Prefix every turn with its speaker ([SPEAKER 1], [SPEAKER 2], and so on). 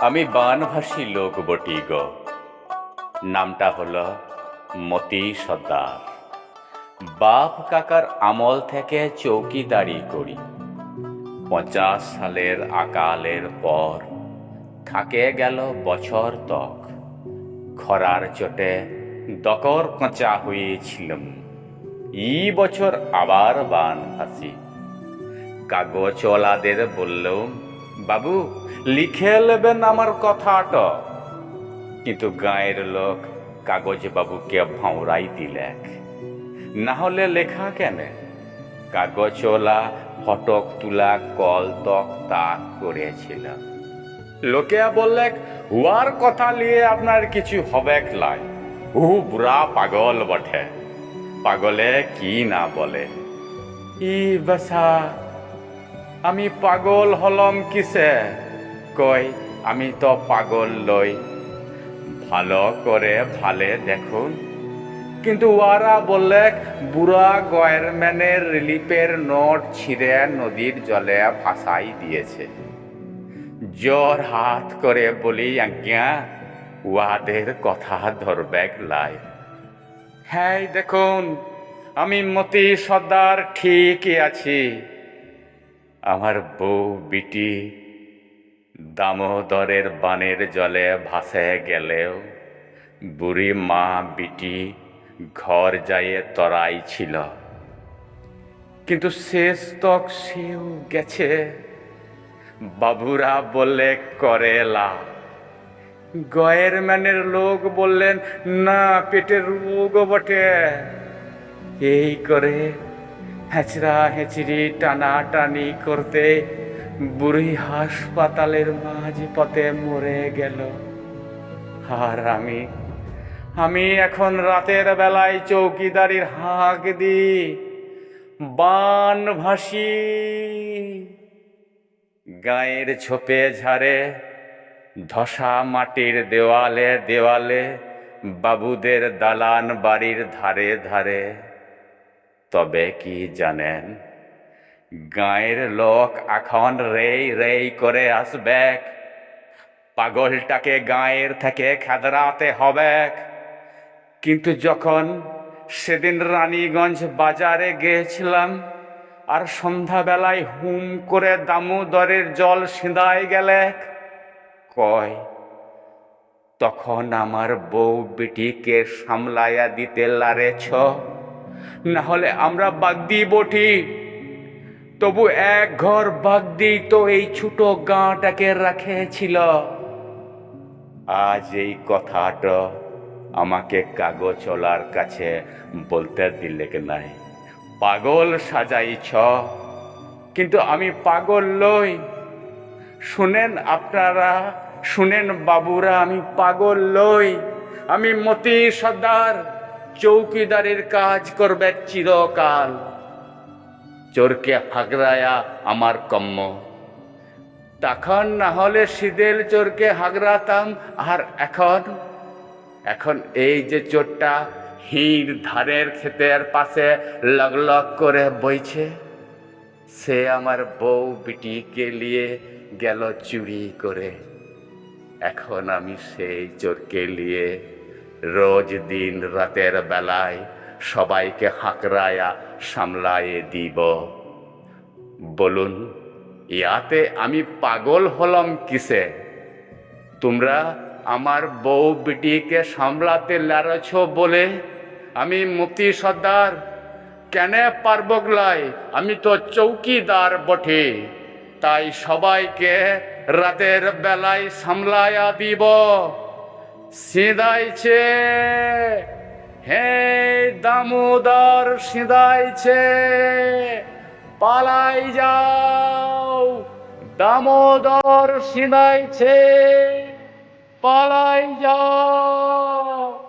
[SPEAKER 1] আমি বানভাসী লোক বটি গো। নামটা হলো মতি সর্দার। বাপ কাকার আমল থেকে চৌকিদারি করি। পঞ্চাশ সালের আকালের পর থাকে গেল বছর তক। খরার চোটে দকর কঁচা হয়েছিলাম। ই বছর আবার বানভাসী কাগজওয়ালাদের বললুম বাবু, লিখে নেবেন আমার কথাটা। কিন্তু গাঁয়ের লোক কাগজ বাবুকে ভাঁওরাই দিলেক। না হলে লেখা কেন? কাগজওয়ালা ফটক তুলা, কল তক তাক করেছিল লোকে বললে উয়ার কথা নিয়ে আপনার কিছু হবে লাই। ও বুড়া পাগল বটে। পাগলে কি না বলে? ই বেসা আমি পাগল হলম কিসে? কই, আমি তো পাগল লই ভালো করে ভালে দেখুন। কিন্তু ওরা বললে, বুড়া গয়ারম্যানের রিলিফের নোট ছিঁড়ে নদীর জলে ভাসাই দিয়েছে। জোর হাত করে বলি, আজ্ঞা উহাদের কথা ধরবেক লাই। হ্যাঁ দেখুন, আমি মতি সর্দার ঠিকই আছি। আমার বউ বিটি দামোদরের বানের জলে ভাসে গেলেও বুড়ি মা বিটি ঘর যাইয়ে তরাই ছিল। কিন্তু শেষ তক সেও গেছে। বাবুরা বললে করেলা গয়ের ম্যানের লোক বললেন, না, পেটের রোগ বটে। এই করে হেঁচড়া হেঁচড়ি টানা টানি করতে বুড়ি হাসপাতালের মাঝ পথে মরে গেল। আর আমি আমি এখন রাতের বেলায় চৌকিদারির হাঁক দি বান ভাসি, গায়ের ছোপে ঝাড়ে ধসা মাটির দেওয়ালে দেওয়ালে, বাবুদের দালান বাড়ির ধারে ধারে। তবে কি জানেন, গাঁয়ের লোক এখন রেই রেই করে আসবে পাগলটাকে গাঁয়ের থেকে খেদরাতে হবে কিন্তু যখন সেদিন রানীগঞ্জ বাজারে গিয়েছিলাম, আর সন্ধ্যাবেলায় হুম করে দামোদরের জল সিঁদায় গেলে কয়, তখন আমার বউ বিটিকে সামলাইয়া দিতে লারেছ? না হলে আমরা বাগদি বটি তবু এক ঘর বাগদি তো এই ছোট গাঁটাকে রাখেছিল। আজ এই কথাটা আমাকে কাগজওয়ালার কাছে বলতে দিলে নাই। পাগল সাজাইছ। কিন্তু আমি পাগল লই শুনেন আপনারা, শুনেন বাবুরা, আমি পাগল লই আমি মতি সর্দার, চৌকিদারের কাজ করবে চিরকাল। চোরকে হাগরায়া আমার কম্ম। তখন না হলে সিদেল চোরকে হাগরাতাম আর এখন? এখন এই যে চোরটা হির ধারের ক্ষেতের পাশে লগ লগ করে বইছে। সে আমার বউ বিটিকে নিয়ে গেল চুরি করে। এখন আমি সেই চোরকে নিয়ে রোজ দিন রাতের বেলায় সবাইকে হাঁকড়ায়া সামলায়ে দিব। বলুন, ইয়াতে আমি পাগল হলাম কিসে? তোমরা আমার বউ বিটিকে সামলাতে লারছ বলে আমি মতি সর্দার কেন পারব গলাই আমি তো চৌকিদার বটে। তাই সবাইকে রাতের বেলায় সামলায়া দিব। সিঁদাইছে। হে দামোদর, সিঁদাইছে। পালাই যাও। দামোদর, সিঁদাইছে। পালাই যাও।